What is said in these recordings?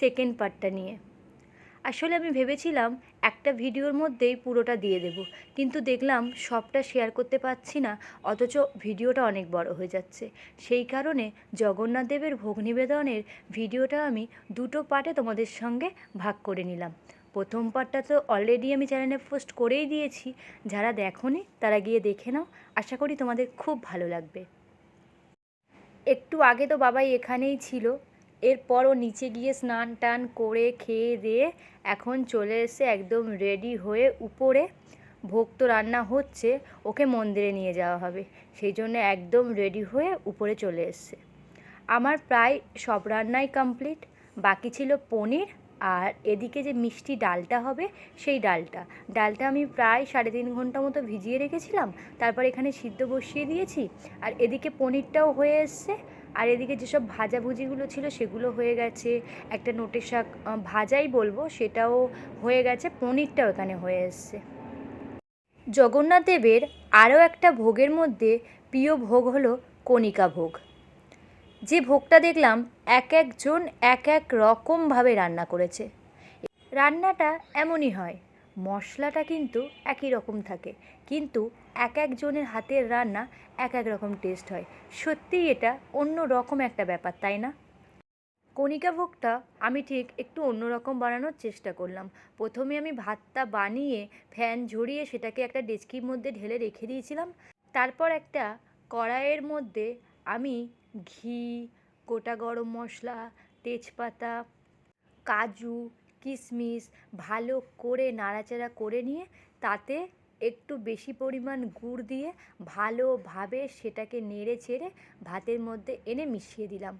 Second পার্টটা নিয়ে। আসলে আমি ভেবেছিলাম একটা ভিডিওর মধ্যেই পুরোটা দিয়ে দেব, কিন্তু দেখলাম সবটা শেয়ার করতে পারছি না, অথচ ভিডিওটা অনেক বড় হয়ে যাচ্ছে। সেই কারণে জগন্নাথ দেবের ভোগ নিবেদনের ভিডিওটা আমি দুটো পার্টে তোমাদের সঙ্গে ভাগ করে নিলাম। প্রথম পার্টটা তো অলরেডি আমি চ্যানেলে পোস্ট করেই দিয়েছি, যারা দেখোনি তারা গিয়ে দেখে নাও, আশা করি তোমাদের খুব ভালো লাগবে। একটু আগে তো বাবাই এখানেই ছিল এরপর ও নিচে গিয়ে স্নান টান করে খেয়ে দিয়ে এখন চলে এসে একদম রেডি হয়ে উপরে ভোগ তো রান্না হচ্ছে, ওকে মন্দিরে নিয়ে যাওয়া হবে। সেই জন্য একদম রেডি হয়ে উপরে চলে এসছে। আমার প্রায় সব রান্নাই কমপ্লিট, বাকি ছিল পনির আর এদিকে যে মিষ্টি ডালটা হবে সেই ডালটা। ডালটা আমি প্রায় সাড়ে তিন ঘণ্টা মতো ভিজিয়ে রেখেছিলাম, তারপর এখানে সিদ্ধ বসিয়ে দিয়েছি আর এদিকে পনিরটাও হয়ে এসছে। আর এদিকে যেসব ভাজাভুজিগুলো ছিল সেগুলো হয়ে গেছে। একটা নোটে শাক ভাজাই বলব, সেটাও হয়ে গেছে, পনিরটাও এখানে হয়ে এসছে। জগন্নাথ দেবের আরও একটা ভোগের মধ্যে প্রিয় ভোগ হলো কণিকা ভোগ। যে ভোগটা দেখলাম, এক একজন এক এক রকমভাবে রান্না করেছে। রান্নাটা এমনই হয় মশলাটা কিন্তু একই রকম থাকে। কিন্তু এক একজনের হাতের রান্না এক এক রকম টেস্ট হয়। সত্যিই এটা অন্য রকম একটা ব্যাপার, তাই না? কণিকা ভোগটা আমি ঠিক একটু অন্যরকম বানানোর চেষ্টা করলাম। প্রথমে আমি ভাতটা বানিয়ে, ফ্যান ঝরিয়ে সেটাকে একটা ডেচকির মধ্যে ঢেলে রেখে দিয়েছিলাম। তারপর একটা কড়াইয়ের মধ্যে আমি ঘি, গোটা গরম মশলা, তেজপাতা, কাজু কিশমিশ ভালো করে নাড়াচাড়া করে নিয়ে তাতে একটু বেশি পরিমাণ গুড় দিয়ে ভালোভাবে সেটাকে নেড়ে চেড়ে ভাতের মধ্যে এনে মিশিয়ে দিলাম।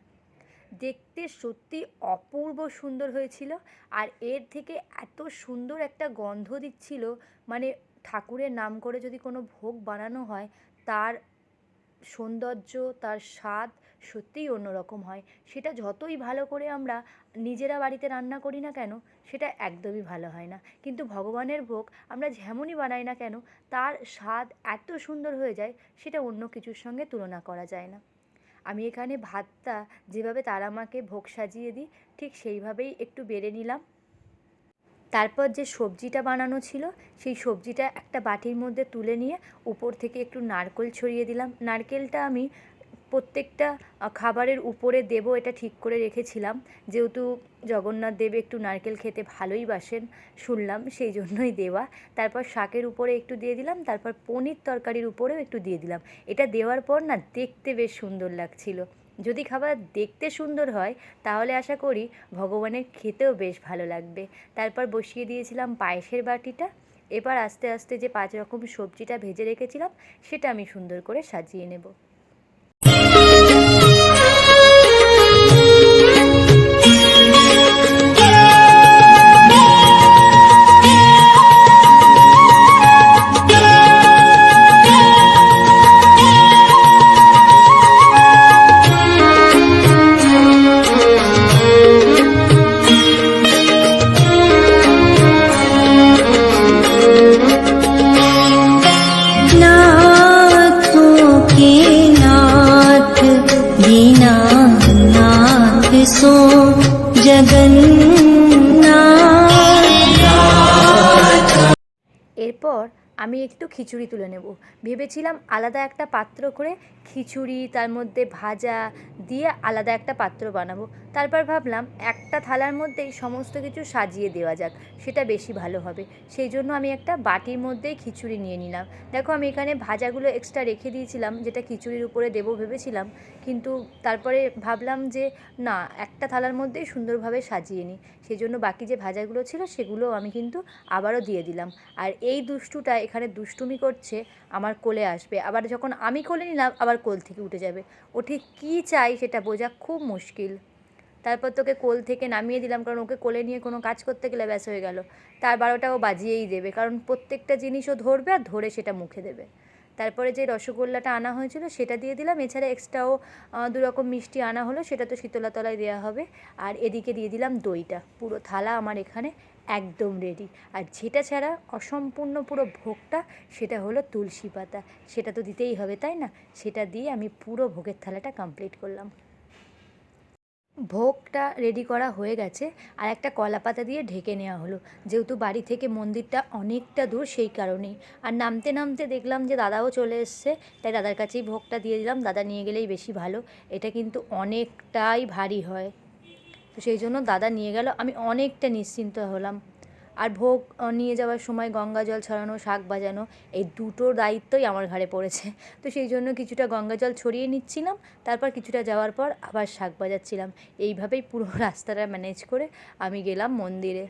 দেখতে সত্যি অপূর্ব সুন্দর হয়েছিল আর এর থেকে এত সুন্দর একটা গন্ধ দিচ্ছিল মানে ঠাকুরের নাম করে যদি কোনো ভোগ বানানো হয়, তার সৌন্দর্য, তার স্বাদ সত্যিই অন্যরকম হয়। সেটা যতই ভালো করে আমরা নিজেরা বাড়িতে রান্না করি না কেন, সেটা একদমই ভালো হয় না। কিন্তু ভগবানের ভোগ আমরা যেমনই বানাই না কেন, তার স্বাদ এত সুন্দর হয়ে যায়, সেটা অন্য কিছুর সঙ্গে তুলনা করা যায় না। আমি এখানে ভাতটা যেভাবে তারা মাকে ভোগ সাজিয়ে দিই, ঠিক সেইভাবেই একটু বেড়ে নিলাম। তারপর যে সবজিটা বানানো ছিল, সেই সবজিটা একটা বাটির মধ্যে তুলে নিয়ে উপর থেকে একটু নারকেল ছড়িয়ে দিলাম। নারকেলটা আমি প্রত্যেকটা খাবারের উপরে দেব এটা ঠিক করে রেখেছিলাম। যেহেতু জগন্নাথ দেব একটু নারকেল খেতে ভালোই বাসেন, শুনলাম সেই জন্যই দেওয়া। তারপর শাকের উপরে একটু দিয়ে দিলাম, তারপর পনির তরকারির উপরেও একটু দিয়ে দিলাম। এটা দেওয়ার পর না দেখতে বেশ সুন্দর লাগছিল। যদি খাবার দেখতে সুন্দর হয়, তাহলে আশা করি ভগবানের খেতেও বেশ ভালো লাগবে। তারপর বসিয়ে দিয়েছিলাম পায়েসের বাটিটা। এবার আস্তে আস্তে যে পাঁচ রকম সবজিটা ভেজে রেখেছিলাম, সেটা আমি সুন্দর করে সাজিয়ে নেব। আমি একটু খিচুড়ি তুলে নেব। ভেবেছিলাম আলাদা একটা পাত্র করে খিচুড়ি, তার মধ্যে ভাজা দিয়ে আলাদা একটা পাত্র বানাবো। তারপর ভাবলাম, একটা থালার মধ্যেই সমস্ত কিছু সাজিয়ে দেওয়া যাক, সেটা বেশি ভালো হবে। সেই জন্য আমি একটা বাটির মধ্যেই খিচুড়ি নিয়ে নিলাম। দেখো, আমি এখানে ভাজাগুলো এক্সট্রা রেখে দিয়েছিলাম, যেটা খিচুড়ির উপরে দেবো ভেবেছিলাম, কিন্তু তারপরে ভাবলাম যে, না, একটা থালার মধ্যেই সুন্দরভাবে সাজিয়ে নিই। সেই জন্য বাকি যে ভাজাগুলো ছিল, সেগুলো আমি কিন্তু আবারও দিয়ে দিলাম। আর এই দুষ্টুটা এখানে দুষ্টুমি করছে, আমার কোলে আসবে। আবার যখন আমি কোলে নিলাম, আবার কোল থেকে উঠে যাবে। ও ঠিক কী চাই সেটা বোঝা খুব মুশকিল। তারপর তোকে কোল থেকে নামিয়ে দিলাম, কারণ ওকে কোলে নিয়ে কোনো কাজ করতে গেলে ব্যাস হয়ে গেল। তার বারোটা ও বাজিয়েই দেবে, কারণ প্রত্যেকটা জিনিস ও ধরবে আর ধরে সেটা মুখে দেবে। তারপরে যে রসগোল্লাটা আনা হয়েছিল সেটা দিয়ে দিলাম, এছাড়া এক্সট্রাও দু রকম মিষ্টি আনা হলো সেটা তো শীতলা তলায় দেওয়া হবে। আর এদিকে দিয়ে দিলাম দইটা, পুরো থালা আমার এখানে একদম রেডি আর যেটা ছাড়া অসম্পূর্ণ পুরো ভোগটা সেটা হলো তুলসী পাতা। সেটা তো দিতেই হবে, তাই না? সেটা দিয়ে আমি পুরো ভোগের থালাটা কমপ্লিট করলাম। ভোগটা রেডি করা হয়ে গেছে আর একটা কলা পাতা দিয়ে ঢেকে নেওয়া হলো। যেহেতু বাড়ি থেকে মন্দিরটা অনেকটা দূর, সেই কারণেই। আর নামতে নামতে দেখলাম যে দাদাও চলে এসছে, তাই দাদার কাছেই ভোগটা দিয়ে দিলাম। দাদা নিয়ে গেলেই বেশি ভালো। এটা কিন্তু অনেকটাই ভারী হয়। তো সেই জন্য দাদা নিয়ে গেল। আমি অনেকটা নিশ্চিন্ত হলাম। আর ভোগ নিয়ে যাওয়ার সময় গঙ্গা জল ছড়ানো, শাক বাজানো, এই দুটোর দায়িত্বই আমার ঘাড়ে পড়েছে। তো সেই জন্য কিছুটা গঙ্গা জল ছড়িয়ে নিচ্ছিলাম, তারপর কিছুটা যাওয়ার পর আবার শাক বাজাচ্ছিলাম। এইভাবেই পুরো রাস্তাটা ম্যানেজ করে আমি গেলাম মন্দিরে।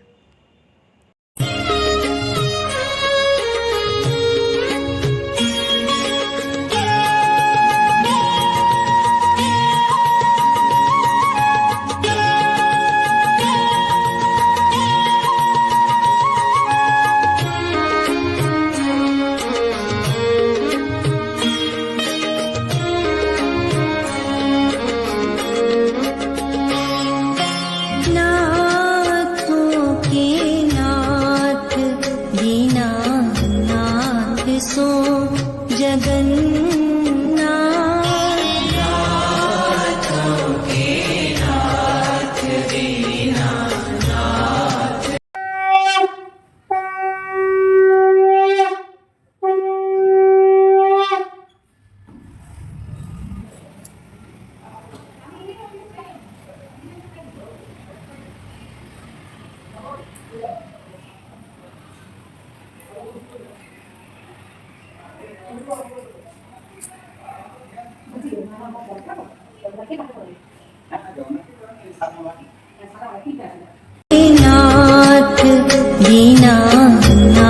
दीनानाथ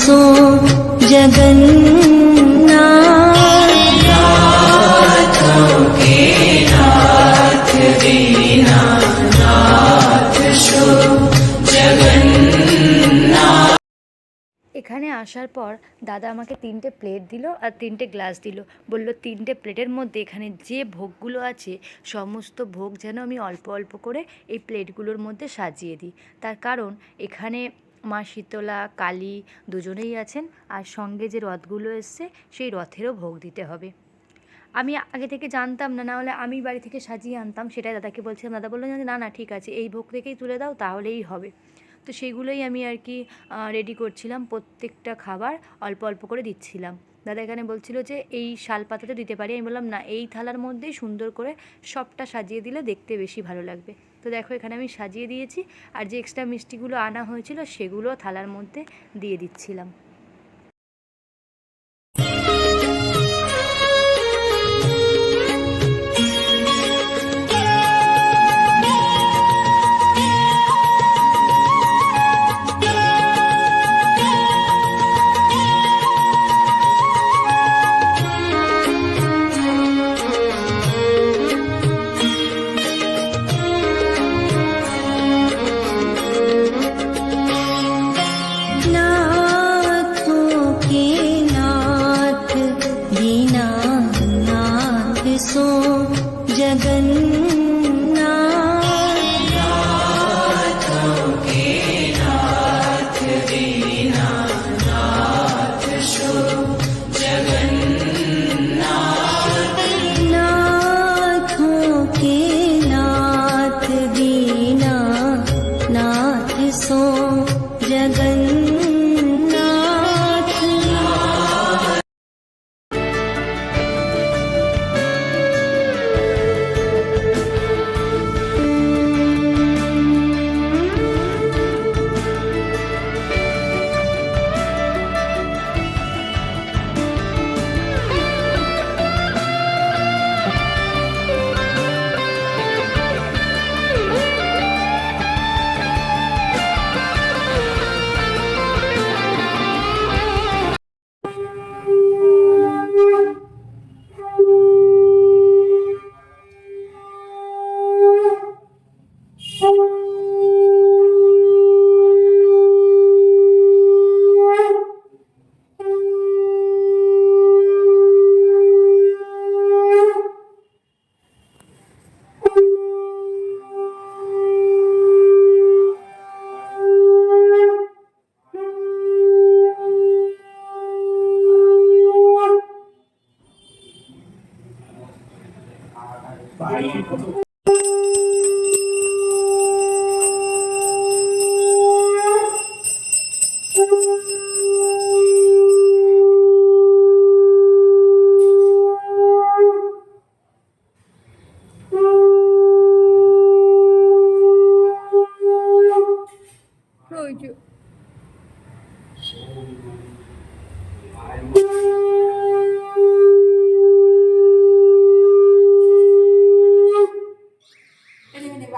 सो जगन्नाथ আসার পর দাদা আমাকে তিনটে প্লেট দিল আর তিনটে গ্লাস দিল। বলল, তিনটে প্লেটের মধ্যে এখানে যে ভোগগুলো আছে, সমস্ত ভোগ যেন আমি অল্প অল্প করে এই প্লেটগুলোর মধ্যে সাজিয়ে দিই। তার কারণ এখানে মা শীতলা, কালী দুজনেই আছেন আর সঙ্গে যে রথগুলো এসছে, সেই রথেরও ভোগ দিতে হবে। আমি আগে থেকে জানতাম না নাহলে আমি বাড়ি থেকে সাজিয়ে আনতাম, সেটাই দাদাকে বলছিলাম। দাদা বলল, না না, ঠিক আছে, এই ভোগ থেকেই তুলে দাও, তাহলেই হবে। তো সেইগুলোই আমি আর কি রেডি করছিলাম। প্রত্যেকটা খাবার অল্প অল্প করে দিচ্ছিলাম। দাদা এখানে বলছিল যে, এই শাল পাতাতে দিতে পারি? আমি বললাম, না, এই থালার মধ্যেই সুন্দর করে সবটা সাজিয়ে দিলে দেখতে বেশি ভালো লাগবে। তো দেখো, এখানে আমি সাজিয়ে দিয়েছি। আর যে এক্সট্রা মিষ্টিগুলো আনা হয়েছিল, সেগুলো থালার মধ্যে দিয়ে দিচ্ছিলাম।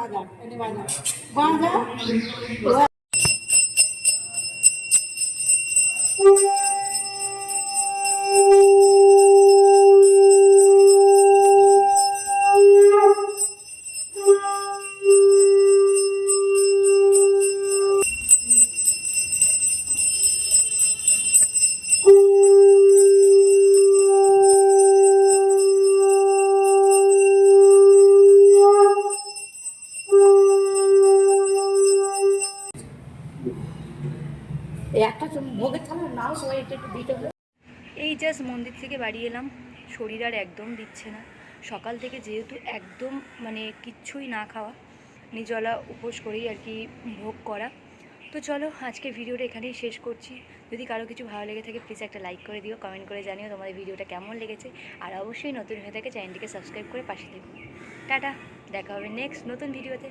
এই থেকে বাড়ি এলাম, শরীর আর একদম দিচ্ছে না। সকাল থেকে যেহেতু একদম মানে কিচ্ছুই না খাওয়া নিজলা উপোস করেই আর কি ভোগ করা। তো চলো আজকে ভিডিওটা এখানেই শেষ করছি। যদি কারও কিছু ভালো লেগে থাকে প্লিজ একটা লাইক করে দিও কমেন্ট করে জানিও তোমাদের ভিডিওটা কেমন লেগেছে। আর অবশ্যই নতুন হয়ে থাকে চ্যানেলটিকে সাবস্ক্রাইব করে পাশে থেকো। টাটা, দেখা হবে নেক্সট নতুন ভিডিওতে।